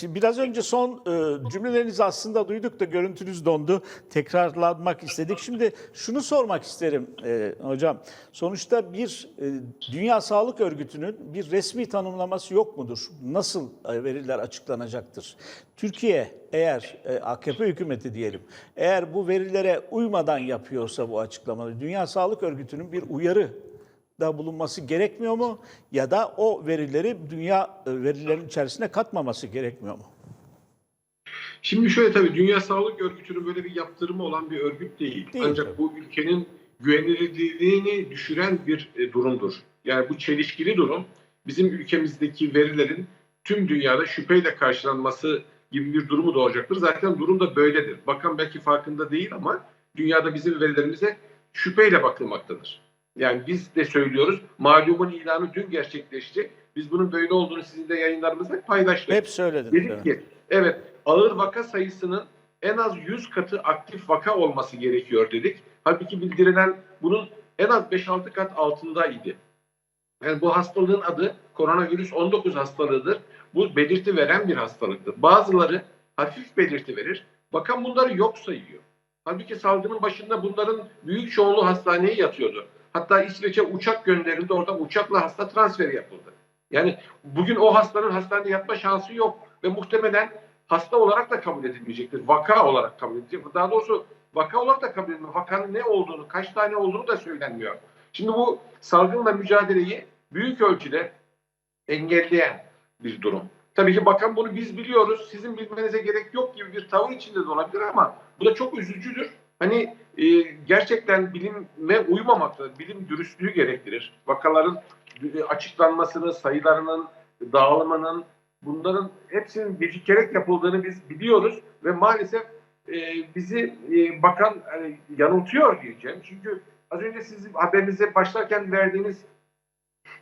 Şimdi biraz önce son e, cümlelerinizi aslında duyduk da görüntünüz dondu. Tekrarlamak istedik. Şimdi şunu sormak isterim e, hocam. Sonuçta bir e, Dünya Sağlık Örgütü'nün bir resmi tanımlaması yok mudur? Nasıl e, veriler açıklanacaktır? Türkiye eğer e, AKP hükümeti diyelim, eğer bu verilere uymadan yapıyorsa bu açıklamaları, Dünya Sağlık Örgütü'nün bir uyarı da bulunması gerekmiyor mu? Ya da o verileri dünya e, verilerin içerisine katmaması gerekmiyor mu? Şimdi şöyle tabii Dünya Sağlık Örgütü'nün böyle bir yaptırımı olan bir örgüt değil. Değil Ancak tabii. bu ülkenin güvenilirliğini düşüren bir e, durumdur. Yani bu çelişkili durum bizim ülkemizdeki verilerin tüm dünyada şüpheyle karşılanması gibi bir durumu doğuracaktır. Zaten durum da böyledir. Bakan belki farkında değil ama dünyada bizim verilerimize şüpheyle bakılmaktadır. Yani biz de söylüyoruz malumun ilanı dün gerçekleşecek. Biz bunun böyle olduğunu sizin de yayınlarımızda paylaştık. Hep söylediniz. Dedik evet. ki evet ağır vaka sayısının en az 100 katı aktif vaka olması gerekiyor dedik. Halbuki bildirilen bunun en az 5-6 kat altındaydı. Yani bu hastalığın adı koronavirüs 19 hastalığıdır. Bu belirti veren bir hastalıktır. Bazıları hafif belirti verir. Bakan bunları yok sayıyor. Halbuki salgının başında bunların büyük çoğunluğu hastaneye yatıyordu. Hatta İsveç'e uçak gönderildi. Orada uçakla hasta transferi yapıldı. Yani bugün o hastanın hastanede yatma şansı yok ve muhtemelen hasta olarak da kabul edilmeyecektir. Vaka olarak kabul edilecek. Daha doğrusu vaka olarak da kabul edilmiyor. Vakanın ne olduğunu, kaç tane olduğunu da söylenmiyor. Şimdi bu salgınla mücadeleyi büyük ölçüde engelleyen bir durum. Tabii ki bakan bunu biz biliyoruz, sizin bilmenize gerek yok gibi bir tavır içinde de olabilir ama bu da çok üzücüdür. Hani e, gerçekten bilime uymamakta, bilim dürüstlüğü gerektirir. Vakaların e, açıklanmasını, sayılarının, dağılımının, bunların hepsinin gecikerek yapıldığını biz biliyoruz ve maalesef e, bizi e, bakan hani, yanıltıyor diyeceğim. Çünkü az önce sizin haberinize başlarken verdiğiniz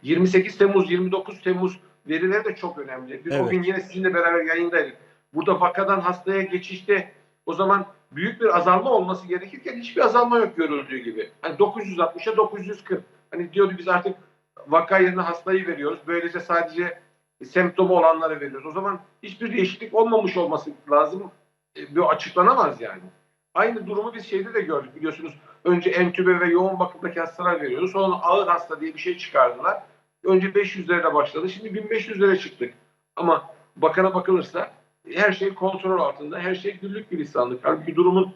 28 Temmuz, 29 Temmuz verileri de çok önemli. Biz Evet. o gün yine sizinle beraber yayındaydık. Burada vakadan hastaya geçişte o zaman büyük bir azalma olması gerekirken hiçbir azalma yok görüldüğü gibi. Hani 960'a 940. Hani diyordu biz artık vaka yerine hastayı veriyoruz. Böylece sadece semptomu olanları veriyoruz. O zaman hiçbir değişiklik olmamış olması lazım. E, Bu açıklanamaz yani. Aynı durumu biz şeyde de gördük biliyorsunuz. Önce entübe ve yoğun bakımdaki hastalar veriyordu. Sonra ağır hasta diye bir şey çıkardılar. Önce 500 lirayla başladı. Şimdi 1500 liraya çıktık. Ama bakana bakılırsa her şey kontrol altında. Her şey güllük gülistanlık. Halbuki durumun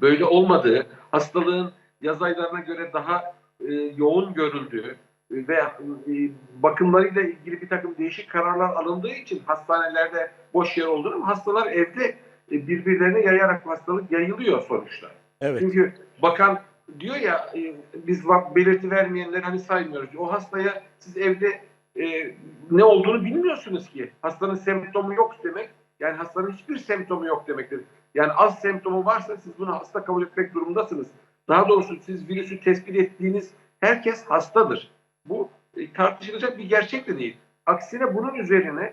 böyle olmadığı, hastalığın yaz aylarına göre daha e, yoğun görüldüğü ve e, bakımlarıyla ilgili bir takım değişik kararlar alındığı için hastanelerde boş yer olduğunu ama hastalar evde e, birbirlerine yayarak hastalık yayılıyor sonuçta. Evet. Çünkü bakan diyor ya e, biz belirti vermeyenleri hani saymıyoruz. O hastaya siz evde e, ne olduğunu bilmiyorsunuz ki. Hastanın semptomu yok demek. Yani hastanın hiçbir semptomu yok demektir. Yani az semptomu varsa siz bunu hasta kabul etmek durumundasınız. Daha doğrusu siz virüsü tespit ettiğiniz herkes hastadır. Bu e, tartışılacak bir gerçek de değil. Aksine bunun üzerine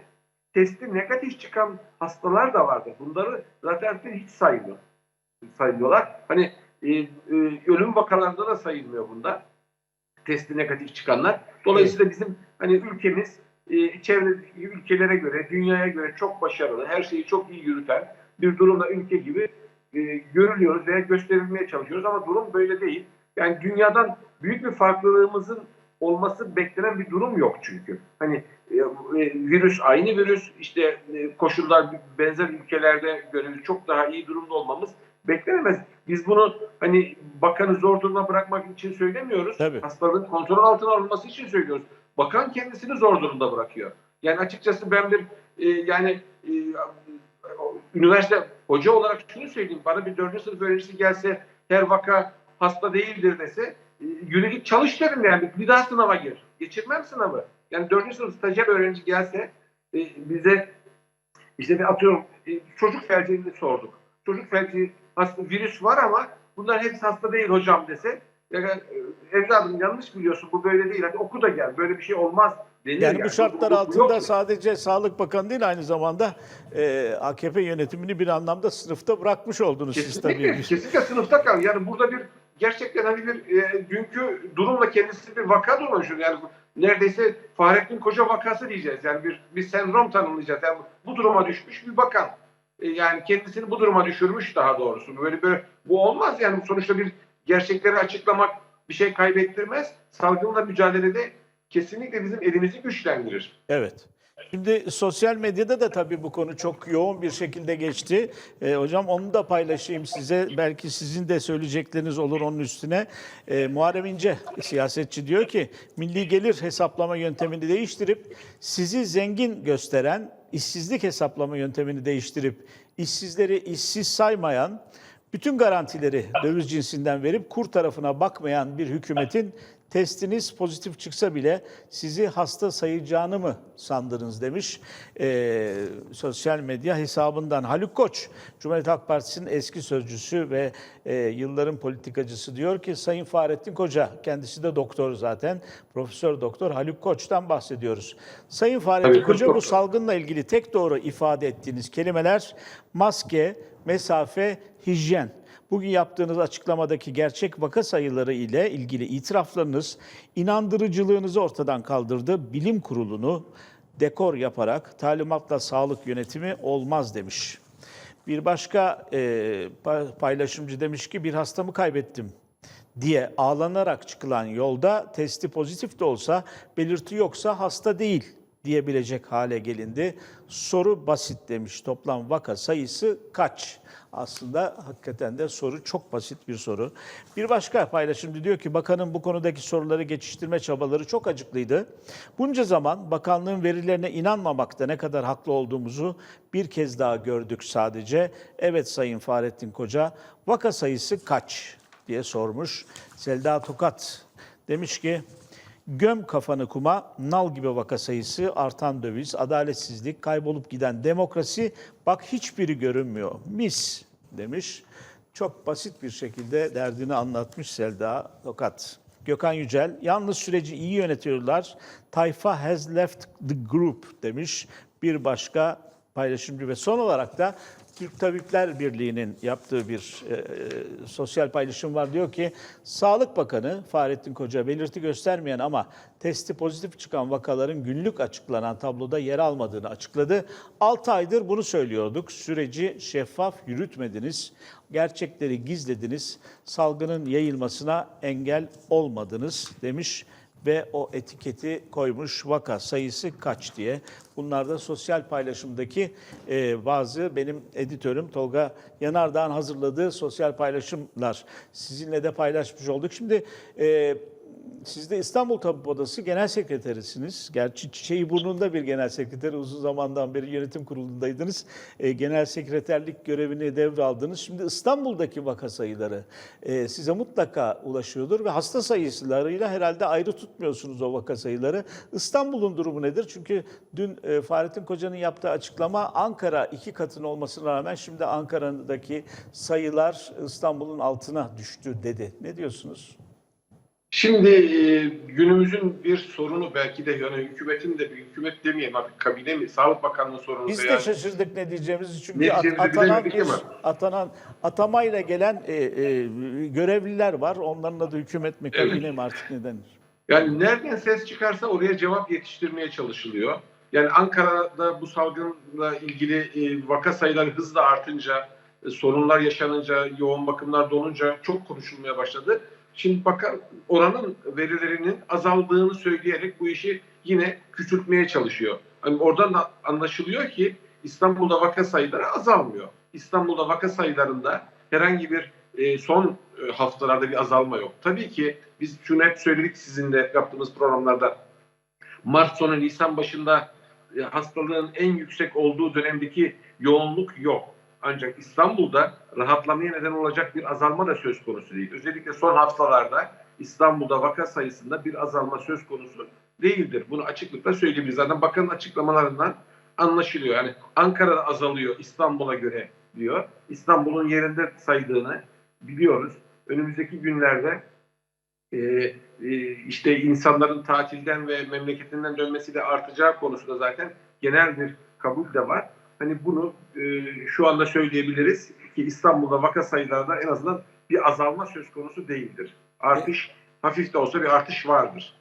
testi negatif çıkan hastalar da vardı. Bunları zaten hiç saymıyor. Saymıyorlar. Hani e, e, ölüm vakalarında da sayılmıyor bunda. Testi negatif çıkanlar. Dolayısıyla bizim hani ülkemiz e, çevredeki ülkelere göre, dünyaya göre çok başarılı, her şeyi çok iyi yürüten bir durumda ülke gibi e, görülüyoruz veya gösterilmeye çalışıyoruz ama durum böyle değil. Yani dünyadan büyük bir farklılığımızın olması beklenen bir durum yok çünkü. Hani e, virüs aynı virüs işte koşullar benzer ülkelerde göre çok daha iyi durumda olmamız beklenemez. Biz bunu hani bakanı zor duruma bırakmak için söylemiyoruz. Tabii. Hastalığın kontrol altına alınması için söylüyoruz. Bakan kendisini zor durumda bırakıyor. Yani açıkçası ben bir e, yani e, üniversite hoca olarak şunu söyleyeyim. Bana bir dördüncü sınıf öğrencisi gelse her vaka hasta değildir dese e, yürü git çalış derim yani. Bir daha sınava gir. Geçirmem sınavı. Yani dördüncü sınıf stajyer öğrenci gelse e, bize işte bir atıyorum e, çocuk felcini sorduk. Çocuk felci hasta virüs var ama bunlar hepsi hasta değil hocam dese e, evladım yanlış biliyorsun bu böyle değil hadi oku da gel böyle bir şey olmaz denir Yani bu şartlar Bu- bu- bu altında yok. sadece Sağlık Bakanı değil aynı zamanda e, AKP yönetimini bir anlamda sınıfta bırakmış oldunuz siz Kesinlikle, tabii. kesinlikle sınıfta kal. Yani burada bir gerçekten hani bir e, dünkü durumla kendisi bir vaka durmuş. Yani neredeyse Fahrettin Koca vakası diyeceğiz. Yani bir, bir sendrom tanımlayacağız. Yani bu duruma düşmüş bir bakan. E, yani kendisini bu duruma düşürmüş daha doğrusu. Böyle böyle bu olmaz yani sonuçta bir gerçekleri açıklamak bir şey kaybettirmez. Salgınla mücadelede kesinlikle bizim elimizi güçlendirir. Evet. Şimdi sosyal medyada da tabii bu konu çok yoğun bir şekilde geçti. Ee, hocam onu da paylaşayım size. Belki sizin de söyleyecekleriniz olur onun üstüne. Ee, Muharrem İnce siyasetçi diyor ki milli gelir hesaplama yöntemini değiştirip sizi zengin gösteren işsizlik hesaplama yöntemini değiştirip işsizleri işsiz saymayan bütün garantileri döviz cinsinden verip kur tarafına bakmayan bir hükümetin testiniz pozitif çıksa bile sizi hasta sayacağını mı sandınız demiş Ee, sosyal medya hesabından. Haluk Koç, Cumhuriyet Halk Partisi'nin eski sözcüsü ve e, yılların politikacısı diyor ki Sayın Fahrettin Koca, kendisi de doktor zaten, Profesör Doktor Haluk Koç'tan bahsediyoruz. Sayın Fahrettin Haluk Koca bu salgınla ilgili tek doğru ifade ettiğiniz kelimeler maske, mesafe, hijyen. Bugün yaptığınız açıklamadaki gerçek vaka sayıları ile ilgili itiraflarınız inandırıcılığınızı ortadan kaldırdı. Bilim kurulunu dekor yaparak talimatla sağlık yönetimi olmaz demiş. Bir başka e, pa- paylaşımcı demiş ki bir hastamı kaybettim diye ağlanarak çıkılan yolda testi pozitif de olsa belirti yoksa hasta değil diyebilecek hale gelindi. Soru basit demiş. Toplam vaka sayısı kaç? Aslında hakikaten de soru çok basit bir soru. Bir başka paylaşımcı diyor ki bakanın bu konudaki soruları geçiştirme çabaları çok acıklıydı. Bunca zaman bakanlığın verilerine inanmamakta ne kadar haklı olduğumuzu bir kez daha gördük sadece. Evet Sayın Fahrettin Koca, vaka sayısı kaç diye sormuş. Selda Tokat demiş ki Göm kafanı kuma, nal gibi vaka sayısı, artan döviz, adaletsizlik, kaybolup giden demokrasi, bak hiçbiri görünmüyor. Mis demiş. Çok basit bir şekilde derdini anlatmış Selda Tokat. Gökhan Yücel, yalnız süreci iyi yönetiyorlar. Tayfa has left the group demiş bir başka paylaşımcı ve son olarak da Türk Tabipler Birliği'nin yaptığı bir e, e, sosyal paylaşım var. Diyor ki Sağlık Bakanı Fahrettin Koca belirti göstermeyen ama testi pozitif çıkan vakaların günlük açıklanan tabloda yer almadığını açıkladı. 6 aydır bunu söylüyorduk. Süreci şeffaf yürütmediniz. Gerçekleri gizlediniz. Salgının yayılmasına engel olmadınız demiş ve o etiketi koymuş vaka sayısı kaç diye. Bunlar da sosyal paylaşımdaki e, bazı benim editörüm Tolga Yanardağ'ın hazırladığı sosyal paylaşımlar. Sizinle de paylaşmış olduk. Şimdi e, siz de İstanbul Tabip Odası Genel Sekreterisiniz. Gerçi çiçeği burnunda bir genel sekreteri uzun zamandan beri yönetim kurulundaydınız. E, genel sekreterlik görevini devraldınız. Şimdi İstanbul'daki vaka sayıları e, size mutlaka ulaşıyordur ve hasta sayılarıyla herhalde ayrı tutmuyorsunuz o vaka sayıları. İstanbul'un durumu nedir? Çünkü dün e, Fahrettin Koca'nın yaptığı açıklama Ankara iki katın olmasına rağmen şimdi Ankara'daki sayılar İstanbul'un altına düştü dedi. Ne diyorsunuz? Şimdi e, günümüzün bir sorunu belki de yani hükümetin de bir hükümet demeyeyim artık kabine mi Sağlık Bakanlığı sorunu Biz de şaşırdık ne diyeceğimizi çünkü Ne at- atanan bir, ama. atanan atamayla gelen e, e, görevliler var. Onların adı hükümet mi kabine Evet. mi artık ne denir? Yani nereden ses çıkarsa oraya cevap yetiştirmeye çalışılıyor. Yani Ankara'da bu salgınla ilgili e, vaka sayıları hızla artınca, e, sorunlar yaşanınca, yoğun bakımlar dolunca çok konuşulmaya başladı. Şimdi bakan oranın verilerinin azaldığını söyleyerek bu işi yine küçültmeye çalışıyor. Hani oradan da anlaşılıyor ki İstanbul'da vaka sayıları azalmıyor. İstanbul'da vaka sayılarında herhangi bir e, son e, haftalarda bir azalma yok. Tabii ki biz şunu hep söyledik sizinle yaptığımız programlarda. Mart sonu Nisan başında e, hastalığın en yüksek olduğu dönemdeki yoğunluk yok. Ancak İstanbul'da rahatlamaya neden olacak bir azalma da söz konusu değil. Özellikle son haftalarda İstanbul'da vaka sayısında bir azalma söz konusu değildir. Bunu açıklıkla söyleyebiliriz. Zaten bakanın açıklamalarından anlaşılıyor. Yani Ankara'da azalıyor İstanbul'a göre diyor. İstanbul'un yerinde saydığını biliyoruz. Önümüzdeki günlerde e, e, işte insanların tatilden ve memleketinden dönmesiyle artacağı konusunda zaten genel bir kabul de var. Hani bunu e, şu anda söyleyebiliriz ki İstanbul'da vaka sayılarında en azından bir azalma söz konusu değildir. Artış hafif de olsa bir artış vardır.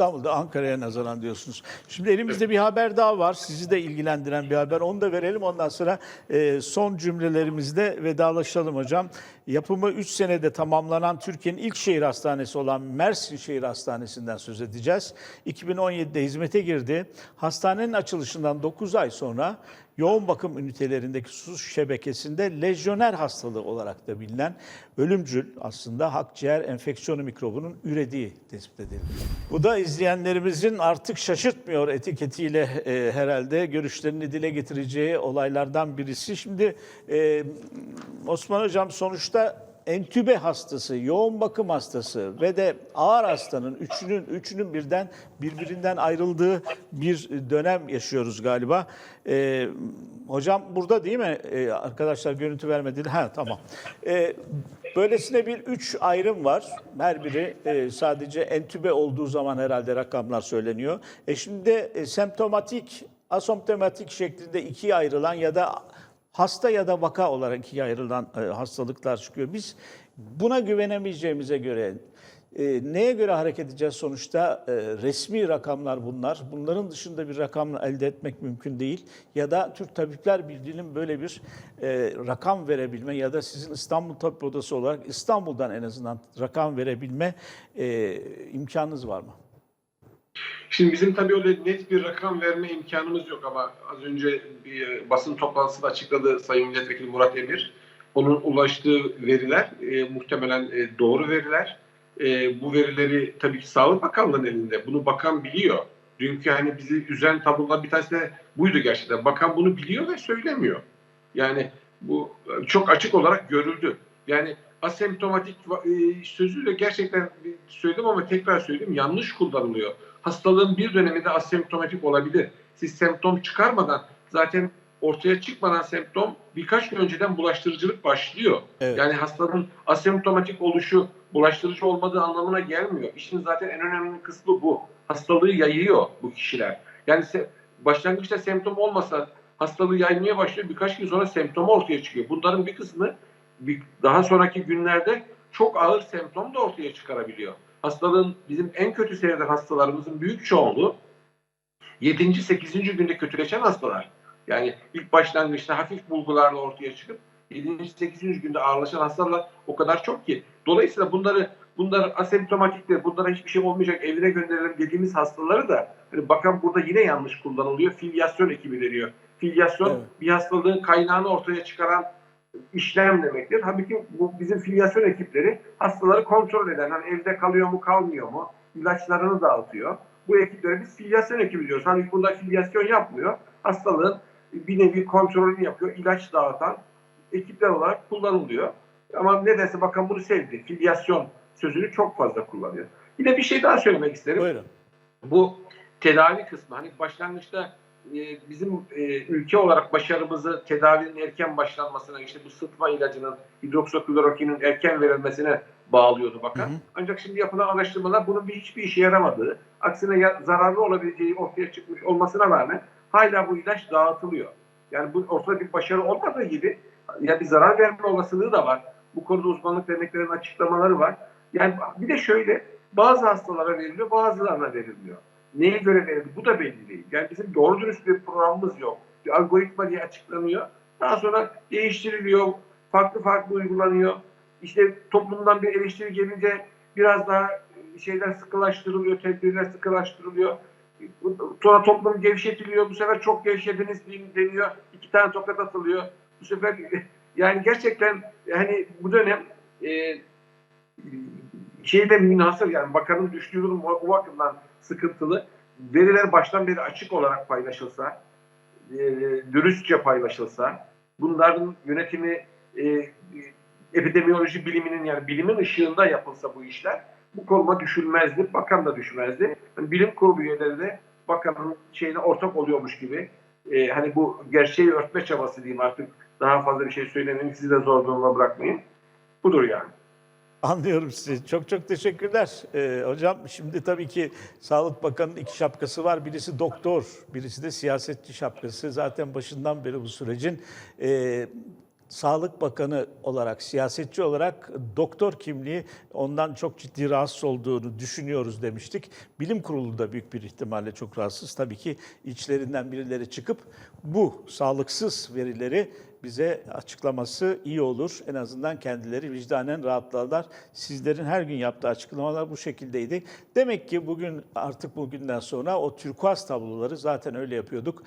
İstanbul'da Ankara'ya nazaran diyorsunuz. Şimdi elimizde bir haber daha var. Sizi de ilgilendiren bir haber. Onu da verelim. Ondan sonra e, son cümlelerimizde vedalaşalım hocam. Yapımı 3 senede tamamlanan Türkiye'nin ilk şehir hastanesi olan Mersin Şehir Hastanesi'nden söz edeceğiz. 2017'de hizmete girdi. Hastanenin açılışından 9 ay sonra yoğun bakım ünitelerindeki su şebekesinde lejyoner hastalığı olarak da bilinen ölümcül aslında akciğer enfeksiyonu mikrobunun ürediği tespit edildi. Bu da izleyenlerimizin artık şaşırtmıyor etiketiyle e, herhalde görüşlerini dile getireceği olaylardan birisi. Şimdi e, Osman Hocam sonuçta entübe hastası, yoğun bakım hastası ve de ağır hastanın üçünün üçünün birden birbirinden ayrıldığı bir dönem yaşıyoruz galiba. Ee, hocam burada değil mi? Ee, arkadaşlar görüntü vermedi. Ha tamam. Ee, böylesine bir üç ayrım var. Her biri e, sadece entübe olduğu zaman herhalde rakamlar söyleniyor. E şimdi e, semptomatik, asomptomatik şeklinde ikiye ayrılan ya da hasta ya da vaka olarak ikiye ayrılan e, hastalıklar çıkıyor. Biz buna güvenemeyeceğimize göre e, neye göre hareket edeceğiz sonuçta? E, resmi rakamlar bunlar. Bunların dışında bir rakam elde etmek mümkün değil. Ya da Türk Tabipler Birliği'nin böyle bir rakam verebilme ya da sizin İstanbul Tabip Odası olarak İstanbul'dan en azından rakam verebilme imkanınız var mı? Şimdi bizim tabii öyle net bir rakam verme imkanımız yok ama az önce bir e, basın toplantısında açıkladı Sayın Milletvekili Murat Emir. Onun ulaştığı veriler e, muhtemelen e, doğru veriler. E, bu verileri tabii ki Sağlık Bakanlığı'nın elinde. Bunu bakan biliyor. Dünkü hani bizi üzen tablolar bir tanesi de buydu gerçekten. Bakan bunu biliyor ve söylemiyor. Yani bu e, çok açık olarak görüldü. Yani asemptomatik e, sözüyle gerçekten söyledim ama tekrar söyleyeyim yanlış kullanılıyor. Hastalığın bir döneminde asemptomatik olabilir. Siz semptom çıkarmadan zaten ortaya çıkmadan semptom birkaç gün önceden bulaştırıcılık başlıyor. Evet. Yani hastanın asemptomatik oluşu bulaştırıcı olmadığı anlamına gelmiyor. İşin zaten en önemli kısmı bu. Hastalığı yayıyor bu kişiler. Yani se- başlangıçta semptom olmasa hastalığı yaymaya başlıyor. Birkaç gün sonra semptomu ortaya çıkıyor. Bunların bir kısmı bir, daha sonraki günlerde çok ağır semptom da ortaya çıkarabiliyor. Hastalığın bizim en kötü seyreden hastalarımızın büyük çoğunluğu 7. 8. günde kötüleşen hastalar. Yani ilk başlangıçta hafif bulgularla ortaya çıkıp 7. 8. günde ağırlaşan hastalar o kadar çok ki. Dolayısıyla bunları bunlar asemptomatikler, bunlara hiçbir şey olmayacak evine gönderelim dediğimiz hastaları da hani bakan burada yine yanlış kullanılıyor. Filyasyon ekibi deniyor. Filyasyon Evet. bir hastalığın kaynağını ortaya çıkaran işlem demektir. Halbuki bu bizim filyasyon ekipleri hastaları kontrol eden, hani evde kalıyor mu kalmıyor mu, ilaçlarını dağıtıyor. Bu ekiplere biz filyasyon ekibi diyoruz. Hani burada filyasyon yapmıyor. Hastalığın bir nevi kontrolünü yapıyor, ilaç dağıtan ekipler olarak kullanılıyor. Ama nedense bakan bunu sevdi. Filyasyon sözünü çok fazla kullanıyor. Bir de bir şey daha söylemek isterim Buyurun. bu tedavi kısmı hani başlangıçta e, bizim e, ülke olarak başarımızı tedavinin erken başlanmasına işte bu sıtma ilacının hidroksiklorokinin erken verilmesine bağlıyordu bakan. Hı hı. Ancak şimdi yapılan araştırmalar bunun bir hiçbir işe yaramadığı, aksine ya- zararlı olabileceği ortaya çıkmış olmasına rağmen hala bu ilaç dağıtılıyor. Yani bu ortada bir başarı olmadığı gibi ya bir zarar verme olasılığı da var. Bu konuda uzmanlık derneklerinin açıklamaları var. Yani bir de şöyle bazı hastalara veriliyor, bazılarına verilmiyor. Neye göre verildi? Bu da belli değil. Yani bizim doğru dürüst bir programımız yok. Bir algoritma diye açıklanıyor. Daha sonra değiştiriliyor, farklı farklı uygulanıyor. İşte toplumdan bir eleştiri gelince biraz daha şeyler sıkılaştırılıyor, tedbirler sıkılaştırılıyor. Sonra toplum gevşetiliyor. Bu sefer çok gevşediniz deniyor. İki tane tokat atılıyor. Bu sefer yani gerçekten yani bu dönem e, şeyde münhasır yani bakanın düştüğü durum o bakımdan sıkıntılı. Veriler baştan beri açık olarak paylaşılsa, e, dürüstçe paylaşılsa, bunların yönetimi e, epidemiyoloji biliminin yani bilimin ışığında yapılsa bu işler bu konuma düşülmezdi. Bakan da düşmezdi. Yani bilim kurulu üyeleri de bakanın şeyine ortak oluyormuş gibi. E, hani bu gerçeği örtme çabası diyeyim artık daha fazla bir şey söylemeyeyim. Sizi de zor duruma bırakmayın. Budur yani. Anlıyorum sizi. Çok çok teşekkürler Ee, hocam. Şimdi tabii ki Sağlık Bakanı'nın iki şapkası var. Birisi doktor, birisi de siyasetçi şapkası. Zaten başından beri bu sürecin e, Sağlık Bakanı olarak, siyasetçi olarak doktor kimliği ondan çok ciddi rahatsız olduğunu düşünüyoruz demiştik. Bilim kurulu da büyük bir ihtimalle çok rahatsız. Tabii ki içlerinden birileri çıkıp bu sağlıksız verileri bize açıklaması iyi olur. En azından kendileri vicdanen rahatlarlar. Sizlerin her gün yaptığı açıklamalar bu şekildeydi. Demek ki bugün artık bugünden sonra o türkuaz tabloları zaten öyle yapıyorduk.